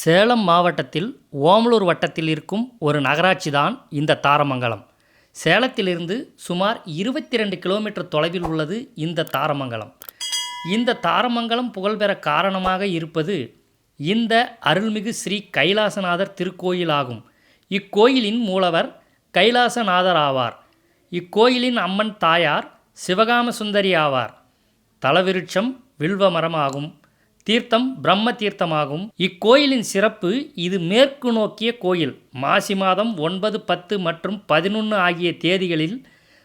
சேலம் மாவட்டத்தில் ஓமலூர் வட்டத்தில் இருக்கும் ஒரு நகராட்சி தான் இந்த தாரமங்கலம். சேலத்திலிருந்து சுமார் இருபத்தி ரெண்டு கிலோமீட்டர் தொலைவில் உள்ளது இந்த தாரமங்கலம். இந்த தாரமங்கலம் புகழ்பெற காரணமாக இருப்பது இந்த அருள்மிகு ஸ்ரீ கைலாசநாதர் திருக்கோயில் ஆகும் இக்கோயிலின் மூலவர் கைலாசநாதர் ஆவார். இக்கோயிலின் அம்மன் தாயார் சிவகாம சுந்தரி ஆவார். தலவிருட்சம் வில்வமரம் ஆகும் தீர்த்தம் பிரம்ம தீர்த்தமாகும் இக்கோயிலின் சிறப்பு இது மேற்கு நோக்கிய கோயில். மாசி மாதம் ஒன்பது பத்து மற்றும் பதினொன்று ஆகிய தேதிகளில்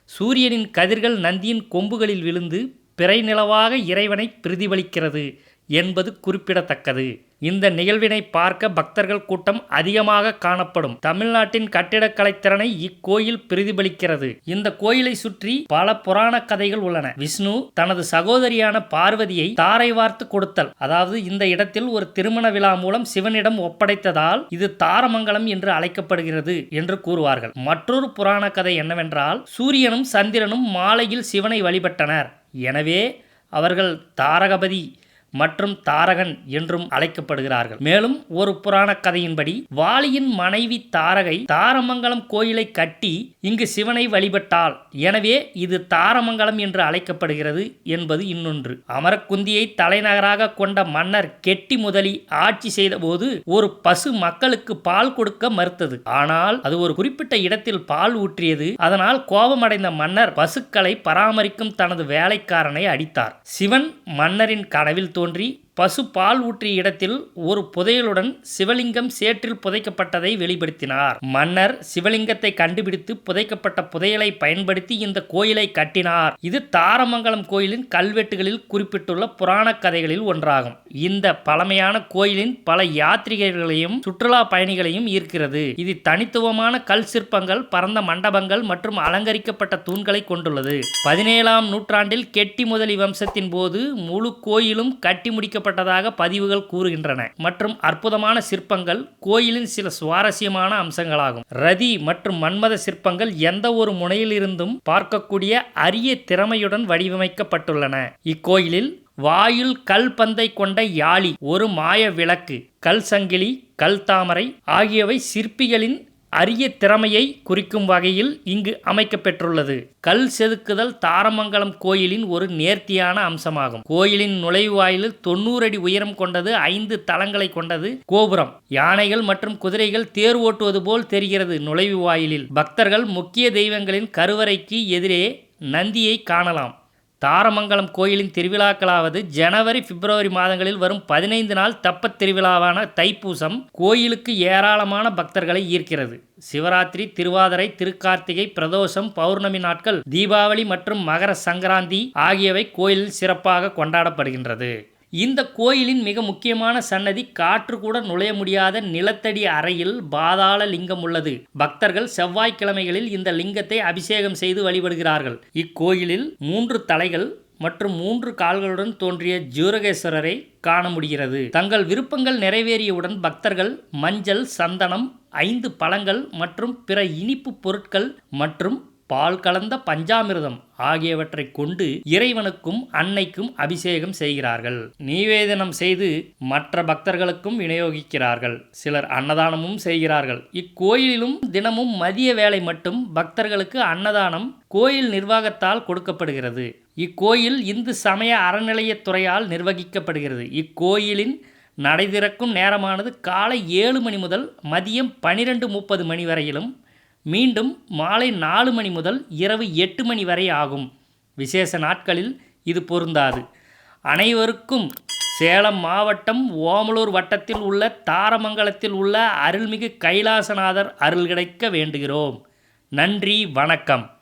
சூரியனின் கதிர்கள் நந்தியின் கொம்புகளில் விழுந்து பிறை நிலவாக இறைவனை பிரதிபலிக்கிறது. என்பது குறிப்பிடத்தக்கது. இந்த நிகழ்வினை பார்க்க பக்தர்கள் கூட்டம் அதிகமாக காணப்படும். தமிழ்நாட்டின் கட்டிடக்கலை திறனை இக்கோயில் பிரதிபலிக்கிறது. இந்த கோயிலை சுற்றி பல புராண கதைகள் உள்ளன. விஷ்ணு தனது சகோதரியான பார்வதியை தாரை வார்த்து கொடுத்தல். அதாவது இந்த இடத்தில் ஒரு திருமண விழா மூலம் சிவனிடம் ஒப்படைத்ததால் இது தாரமங்கலம் என்று அழைக்கப்படுகிறது என்று கூறுவார்கள். மற்றொரு புராண கதை என்னவென்றால் சூரியனும் சந்திரனும் மாலையில் சிவனை வழிபட்டனர். எனவே அவர்கள் தாரகபதி மற்றும் தாரகன் என்றும் அழைக்கப்படுகிறார்கள். மேலும் ஒரு புராண கதையின்படி வாலியின் மனைவி தாரகை தாரமங்கலம் கோயிலை கட்டி இங்கு சிவனை வழிபட்டாள். எனவே இது தாரமங்கலம் என்று அழைக்கப்படுகிறது என்பது இன்னொன்று. அமரக்குந்தியை தலைநகராக கொண்ட மன்னர் கெட்டி முதலி ஆட்சி செய்தபோது ஒரு பசு மக்களுக்கு பால் கொடுக்க மறுத்தது. ஆனால் அது ஒரு குறிப்பிட்ட இடத்தில் பால் ஊற்றியது. அதனால் கோபமடைந்த மன்னர் பசுக்களை பராமரிக்கும் தனது வேலைக்காரனை அடித்தார். சிவன் மன்னரின் கனவில் தோன்றி பசு பால் ஊற்றிய இடத்தில் ஒரு புதையலுடன் சிவலிங்கம் சேற்றில் புதைக்கப்பட்டதை வெளிப்படுத்தினார். மன்னர் சிவலிங்கத்தை கண்டுபிடித்து புதைக்கப்பட்ட புதையலை பயன்படுத்தி இந்த கோயிலை கட்டினார். இது தாரமங்கலம் கோயிலின் கல்வெட்டுகளில் குறிப்பிட்டுள்ள புராண கதைகளில் ஒன்றாகும். இந்த பழமையான கோயிலின் பல யாத்ரிகர்களையும் சுற்றுலா பயணிகளையும் ஈர்க்கிறது. இது தனித்துவமான கல் சிற்பங்கள் பரந்த மண்டபங்கள் மற்றும் அலங்கரிக்கப்பட்ட தூண்களை கொண்டுள்ளது. பதினேழாம் நூற்றாண்டில் கெட்டி முதலி வம்சத்தின் போது முழு கோயிலும் கட்டி முடிக்கப்பட்டதாக பதிவுகள் கூறுகின்றன மற்றும் அற்புதமான சிற்பங்கள் கோயிலின் சில சுவாரஸ்யமான அம்சங்களாகும். ரதி மற்றும் மன்மத சிற்பங்கள் எந்த ஒரு முனையிலிருந்தும் பார்க்கக்கூடிய அரிய திறமையுடன் வடிவமைக்கப்பட்டுள்ளன. இக்கோயிலில் வாயில் கல் பந்தை கொண்ட யாழி ஒரு மாய விளக்கு கல் சங்கிலி கல் தாமரை ஆகியவை சிற்பிகளின் அரிய திறமையை குறிக்கும் வகையில் இங்கு அமைக்கப்பெற்றுள்ளது. கல் செதுக்குதல் தாரமங்கலம் கோயிலின் ஒரு நேர்த்தியான அம்சமாகும். கோயிலின் நுழைவாயிலில் தொண்ணூறு அடி உயரம் கொண்டது ஐந்து தளங்களை கொண்டது கோபுரம். யானைகள் மற்றும் குதிரைகள் தேர் ஓட்டுவது போல் தெரிகிறது நுழைவு வாயிலில் பக்தர்கள் முக்கிய தெய்வங்களின் கருவறைக்கு எதிரே நந்தியை காணலாம். தாரமங்கலம் கோயிலின் திருவிழாக்களாவது ஜனவரி பிப்ரவரி மாதங்களில் வரும் பதினைந்து நாள் தப்பத் திருவிழாவான தைப்பூசம் கோயிலுக்கு ஏராளமான பக்தர்களை ஈர்க்கிறது. சிவராத்திரி திருவாதிரை திருக்கார்த்திகை பிரதோஷம் பௌர்ணமி நாட்கள் தீபாவளி மற்றும் மகர சங்கராந்தி ஆகியவை கோயிலில் சிறப்பாக கொண்டாடப்படுகின்றது. இந்த கோயிலின் மிக முக்கியமான சன்னதி காற்று கூட நுழைய முடியாத நிலத்தடி அறையில் பாதாள லிங்கம் உள்ளது. பக்தர்கள் செவ்வாய்க்கிழமைகளில் இந்த லிங்கத்தை அபிஷேகம் செய்து வழிபடுகிறார்கள். இக்கோயிலில் மூன்று தலைகள் மற்றும் மூன்று கால்களுடன் தோன்றிய ஜூரகேஸ்வரரை காண முடிகிறது. தங்கள் விருப்பங்கள் நிறைவேறியவுடன் பக்தர்கள் மஞ்சள் சந்தனம் ஐந்து பழங்கள் மற்றும் பிற இனிப்பு பொருட்கள் மற்றும் பால் கலந்த பஞ்சாமிரதம் ஆகியவற்றை கொண்டு இறைவனுக்கும் அன்னைக்கும் அபிஷேகம் செய்கிறார்கள். நிவேதனம் செய்து மற்ற பக்தர்களுக்கும் விநியோகிக்கிறார்கள். சிலர் அன்னதானமும் செய்கிறார்கள். இக்கோயிலிலும் தினமும் மதிய வேலை மட்டும் பக்தர்களுக்கு அன்னதானம் கோயில் நிர்வாகத்தால் கொடுக்கப்படுகிறது. இக்கோயில் இந்து சமய அறநிலையத்துறையால் நிர்வகிக்கப்படுகிறது. இக்கோயிலின் நடை திறக்கும் நேரமானது காலை ஏழு மணி முதல் மதியம் பனிரெண்டு முப்பது மணி வரையிலும் மீண்டும் மாலை நாலு மணி முதல் இரவு எட்டு மணி வரை ஆகும். விசேஷ நாட்களில் இது பொருந்தாது. அனைவருக்கும் சேலம் மாவட்டம் ஓமலூர் வட்டத்தில் உள்ள தாரமங்கலத்தில் உள்ள அருள்மிகு கைலாசநாதர் அருள் கிடைக்க வேண்டுகிறோம். நன்றி வணக்கம்.